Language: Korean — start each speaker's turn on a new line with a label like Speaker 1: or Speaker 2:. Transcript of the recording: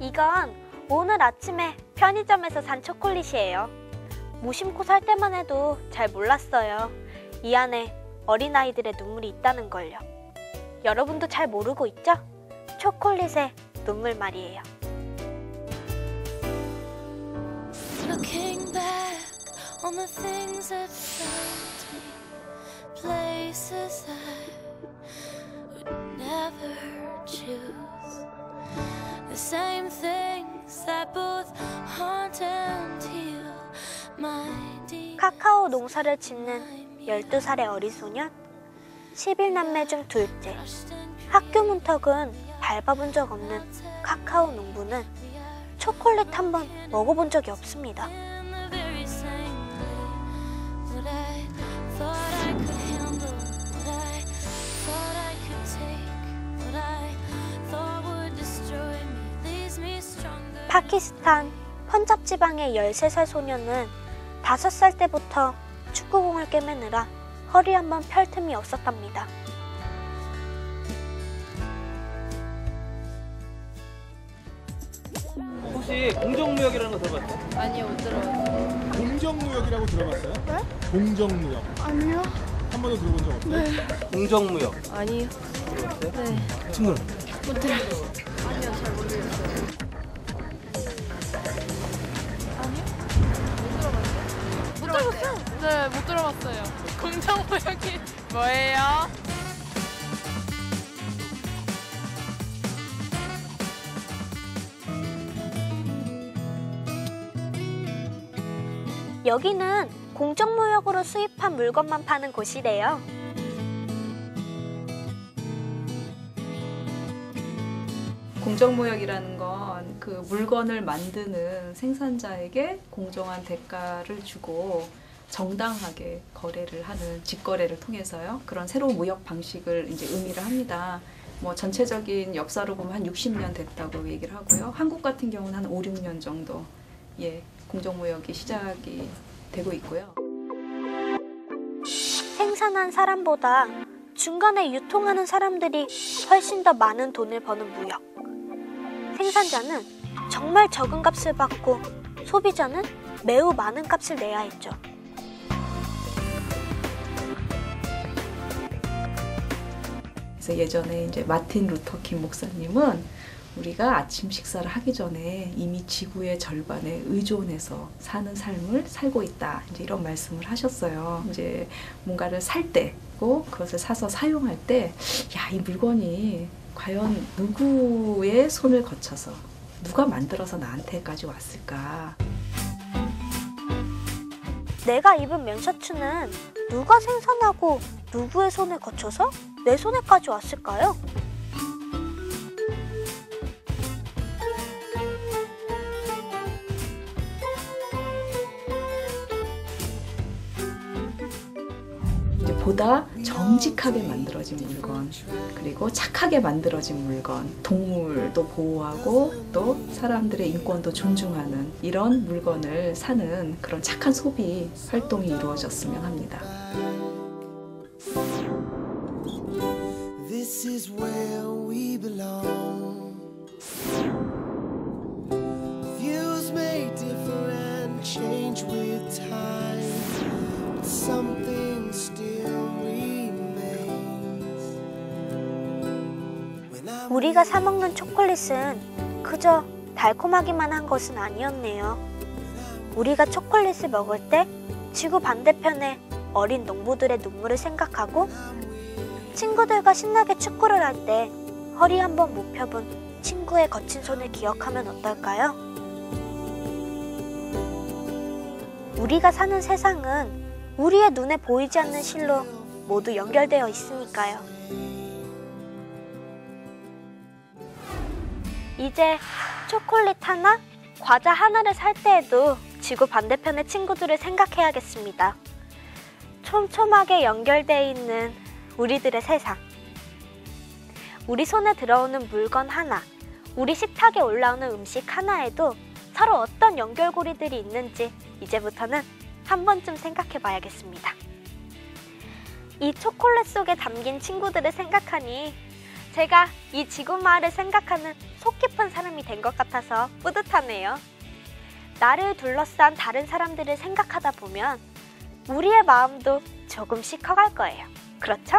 Speaker 1: 이건 오늘 아침에 편의점에서 산 초콜릿이에요. 무심코 살 때만 해도 잘 몰랐어요. 이 안에 어린아이들의 눈물이 있다는 걸요. 여러분도 잘 모르고 있죠? 초콜릿의 눈물 말이에요.
Speaker 2: Looking back on the things that felt me, places same things that both haunt and heal my.
Speaker 1: 카카오 농사를 짓는 12살의 어린 소년, 11남매 중 둘째. 학교 문턱은 밟아본 적 없는 카카오 농부는 초콜릿 한 번 먹어본 적이 없습니다. 파키스탄 펀잡 지방의 13살 소년은 5살 때부터 축구공을 꿰매느라 허리 한 번 펼 틈이 없었답니다.
Speaker 3: 혹시 공정무역이라는 거 들어봤어요?
Speaker 4: 아니요 못 들어봤어요.
Speaker 5: 공정무역이라고 들어봤어요? 네? 공정무역.
Speaker 4: 아니요.
Speaker 5: 한 번도 들어본 적 없어요?
Speaker 3: 공정무역
Speaker 4: 아니요.
Speaker 3: 들어봤어요?
Speaker 4: 네.
Speaker 3: 친구는?
Speaker 4: 못 들어봤어요. 아니요 잘 모르겠어요. 네, 못 들어봤어요. 공정무역이 뭐예요?
Speaker 1: 여기는 공정무역으로 수입한 물건만 파는 곳이래요.
Speaker 6: 공정무역이라는 건 그 물건을 만드는 생산자에게 공정한 대가를 주고 정당하게 거래를 하는 직거래를 통해서요. 그런 새로운 무역 방식을 이제 의미를 합니다. 뭐 전체적인 역사로 보면 한 60년 됐다고 얘기를 하고요. 한국 같은 경우는 한 5, 6년 정도 예, 공정무역이 시작이 되고 있고요.
Speaker 1: 생산한 사람보다 중간에 유통하는 사람들이 훨씬 더 많은 돈을 버는 무역. 생산자는 정말 적은 값을 받고 소비자는 매우 많은 값을 내야 했죠.
Speaker 6: 그래서 예전에 이제 마틴 루터킹 목사님은 우리가 아침 식사를 하기 전에 이미 지구의 절반에 의존해서 사는 삶을 살고 있다. 이제 이런 말씀을 하셨어요. 이제 뭔가를 살 때고 그것을 사서 사용할 때, 야, 이 물건이 과연 누구의 손을 거쳐서 누가 만들어서 나한테까지 왔을까?
Speaker 1: 내가 입은 면셔츠는 누가 생산하고 누구의 손을 거쳐서 내 손에까지 왔을까요?
Speaker 6: 보다 정직하게 만들어진 물건, 그리고 착하게 만들어진 물건, 동물도 보호하고 또 사람들의 인권도 존중하는 이런 물건을 사는 그런 착한 소비 활동이 이루어졌으면 합니다.
Speaker 1: 우리가 사 먹는 초콜릿은 그저 달콤하기만 한 것은 아니었네요. 우리가 초콜릿을 먹을 때 지구 반대편의 어린 농부들의 눈물을 생각하고 친구들과 신나게 축구를 할 때 허리 한번 못 펴본 친구의 거친 손을 기억하면 어떨까요? 우리가 사는 세상은 우리의 눈에 보이지 않는 실로 모두 연결되어 있으니까요. 이제 초콜릿 하나, 과자 하나를 살 때에도 지구 반대편의 친구들을 생각해야겠습니다. 촘촘하게 연결되어 있는 우리들의 세상. 우리 손에 들어오는 물건 하나, 우리 식탁에 올라오는 음식 하나에도 서로 어떤 연결고리들이 있는지 이제부터는 한 번쯤 생각해 봐야겠습니다. 이 초콜릿 속에 담긴 친구들을 생각하니 제가 이 지구 마을을 생각하는 속 깊은 사람이 된 것 같아서 뿌듯하네요. 나를 둘러싼 다른 사람들을 생각하다 보면 우리의 마음도 조금씩 커갈 거예요. 그렇죠?